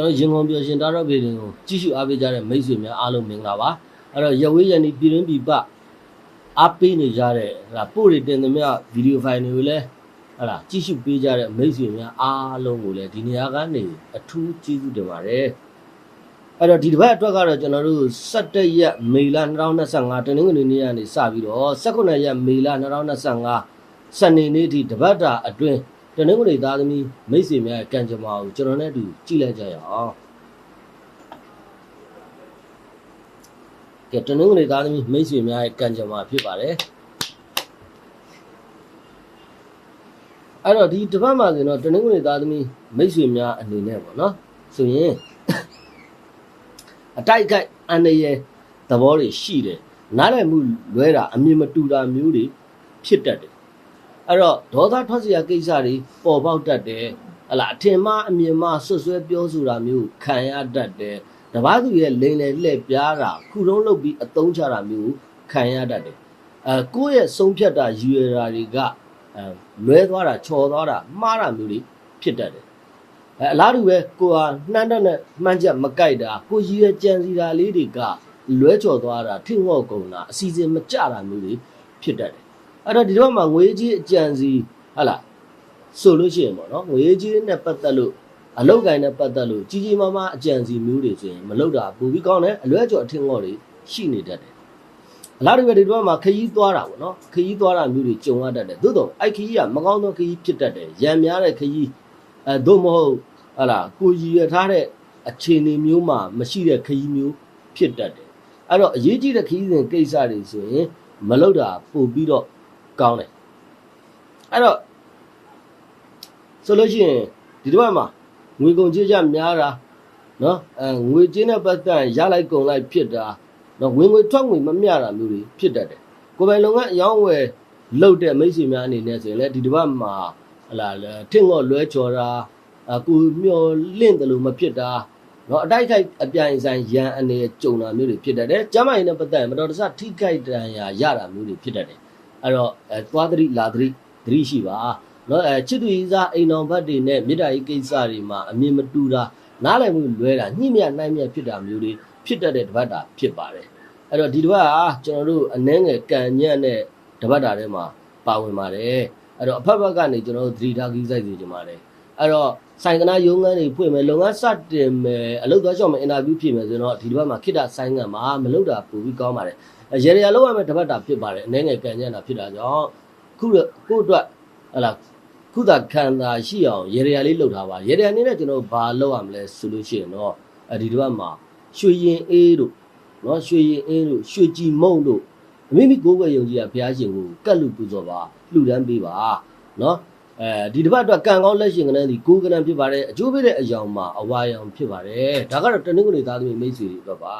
ကျွန်တော်ရင်ကုန်ပြောရှင်တာတော့ဗီဒီယိုကိုကြည့်ရှုအားပေးကြတဲ့မိတ်ဆွေများအားလုံးမင်္ဂလာပါအဲ့တော့ရဝေးရန်ဒီပြည်တွင်းပြည်ပအားပေးနေကြတဲ့ဟလာပို့ရတင်သမျှဗီဒီယိုဖိုင်တွေကိုလည်းဟလာကြည့်ရှုပေးကြတဲ့မိတ်ဆွေများအားလုံးကိုလည်းဒီနေရာကနေအထူးကျေးဇူးတင်ပါတယ်အဲ့တော့ဒီတစ်ပတ်အတွက်ကတော့ကျွန်တော်တို့17ရက်မေလ2025တနင်္ဂနွေနေ့ကနေစပြီးတော့18ရက်မေလ2025စနေနေ့ထိတပတ်တာအတွင်း တနင်္ဂနွေသားသမီးမိတ်ဆွေများရဲ့ကံကြမ္မာကိုကျွန်တော်နဲ့အတူကြည့်လိုက်ကြရအောင်ကဲတနင်္ဂနွေသားသမီးမိတ်ဆွေများရဲ့ကံကြမ္မာဖြစ်ပါတယ်အဲ့တော့ဒီတစ်ပတ်မှာဆိုရင်တော့တနင်္ဂနွေသားသမီးမိတ်ဆွေများအနေနဲ့ပေါ့နော်ဆိုရင်အတိုက်အခိုက်အန္တရာယ်သဘောတွေရှိတယ်နားလည်မှုလွဲတာအမြင်မတူတာမျိုးတွေဖြစ်တတ်တယ် အဲ့တော့ဒေါသထွက်စရာကိစ္စတွေပေါ်ပေါက်တတ်တယ်ဟလာအထင်မှားအမြင်မှားဆွဆွဲပြောဆိုတာမျိုးခံရတတ်တယ်တပားသူရဲ့လိန်လေလှည့်ပြားတာခုတုံးလုပ်ပြီးအသုံးချတာမျိုးခံရတတ်တယ်အဲကိုယ့်ရဲ့ဆုံးဖြတ်တာယူရတာတွေကအဲလွဲသွားတာချော်သွားတာမှားတာမျိုးတွေဖြစ်တတ်တယ်အဲအလားတူပဲကိုဟာနှမ်းတဲ့နဲ့မှန်းချက်မကြိုက်တာကိုရည်ရကြံစီတာလေးတွေကလွဲချော်သွားတာထိငော့ကုန်တာအစီအစဉ်မကျတာမျိုးတွေဖြစ်တတ်တယ် အဲ့တော့ဒီတော့မှငွေကြီးအကြံစီဟာလားဆိုလို့ရှိရင်ပေါ့နော်ငွေကြီးနဲ့ပတ်သက်လို့အလောက်ကိုင်းနဲ့ပတ်သက်လို့ကြီးကြီးမားမားအကြံစီမျိုးတွေဆိုရင်မလောက်တာပူပြီးကောင်းတယ်အလွဲချော်အထင်ငေါ့တွေရှိနေတတ်တယ်အလားတူပဲဒီတော့မှခရီးသွားတာပေါ့နော်ခရီးသွားတာမျိုးတွေကြုံရတတ်တယ်သို့တော့အဲ့ခရီးကမကောင်းသောခရီးဖြစ်တတ်တယ်ရံများတဲ့ခရီးအဲသို့မဟုတ်ဟလာကိုရည်ရထားတဲ့အခြေအနေမျိုးမှာမရှိတဲ့ခရီးမျိုးဖြစ်တတ်တယ်အဲ့တော့အရေးကြီးတဲ့ခရီးစဉ်ကိစ္စတွေဆိုရင်မလုပ်တာပို့ပြီးတော့ ကောင်းတယ်အဲ့တော့ဆိုလို့ရှိရင်ဒီတစ်ပတ်မှာငွေကုန်ကြေးကျများတာနော်အဲငွေကြေးနဲ့ပတ်သက်ရလိုက်ကုန်လိုက်ဖြစ်တာနော်ဝင်ငွေထွက်ငွေမမျှတာမျိုးတွေဖြစ်တတ်တယ်ကိုယ်ပိုင်လုပ်ငန်းအယောင်းဝယ်လုပ်တဲ့မိတ်ဆွေများအနေနဲ့ဆိုရင်လည်းဒီတစ်ပတ်မှာဟလာထင့်ငော့လွဲချော်တာအခုမျောလင့်တယ်လို့မဖြစ်တာနော်အတိုက်ခိုက်အပြိုင်ဆိုင်ရန်အနေကြုံတာမျိုးတွေဖြစ်တတ်တယ်ကျမရင်နဲ့ပတ်သက်မတော်တဆထိခိုက်တန်ရာရတာမျိုးတွေဖြစ်တတ်တယ် အဲ့တော့အဲသွားသတိလာသတိသတိရှိပါနော်အဲချစ်သူရေးစားအိမ်တော်ဘတ်တွေနဲ့မေတ္တာရေးကိစ္စတွေမှာအမြင်မတူတာနားလည်မှုလွဲတာညှိမြနှိုင်းမြဖြစ်တာမျိုးတွေဖြစ်တတ်တဲ့တပတ်တာဖြစ်ပါတယ်အဲ့တော့ဒီတပတ်ကကျွန်တော်တို့အနှဲငယ်ကံညံ့တဲ့တပတ်တာထဲမှာပါဝင်ပါတယ်အဲ့တော့အဖက်ဘက်ကနေကျွန်တော်တို့သတိထားကြီးစိုက်နေကြပါတယ်အဲ့တော့ဆိုင်ကနာရုံးငန်းတွေဖွင့်မယ်လုပ်ငန်းစတင်မယ်အလုပ်သွားရှောက်မယ်အင်တာဗျူးဖြေမယ်ဆိုတော့ဒီတစ်ပတ်မှာခိတဆိုင်ငံမှာမလုပ်တာပိုပြီးကောင်းပါတယ် ရေရရလောက်ရမယ်တစ်ပတ်တာဖြစ်ပါတယ်အနေငယ်ကန်ညံ့တာဖြစ်တာကြောင့်ခုတော့ကို့အတွက်ဟလာခုသာခံတာရှိအောင်ရေရရလေးလုပ်ထားပါရေရရအနေနဲ့ကျွန်တော်ဘာလုပ်ရမလဲဆိုလို့ရှိရင်တော့အဲဒီတစ်ပတ်မှာရွှေရင်အေးတို့နော်ရွှေရင်အေးတို့ရွှေကြည်မုံတို့အမိမိကိုယ်ွယ်ယုံကြည်ရဘုရားရှင်ကိုကတ်လူပူဇော်ပါလှူဒန်းပေးပါနော်အဲဒီတစ်ပတ်အတွက်ကံကောင်းလက်ရှင်ကလေးဒီကိုးကနံဖြစ်ပါတယ်အကျိုးပေးတဲ့အယောင်မှာအဝါရောင်ဖြစ်ပါတယ်ဒါကတော့တနင်္ဂနွေသားသမီးမိတ်ဆွေတွေအတွက်ပါ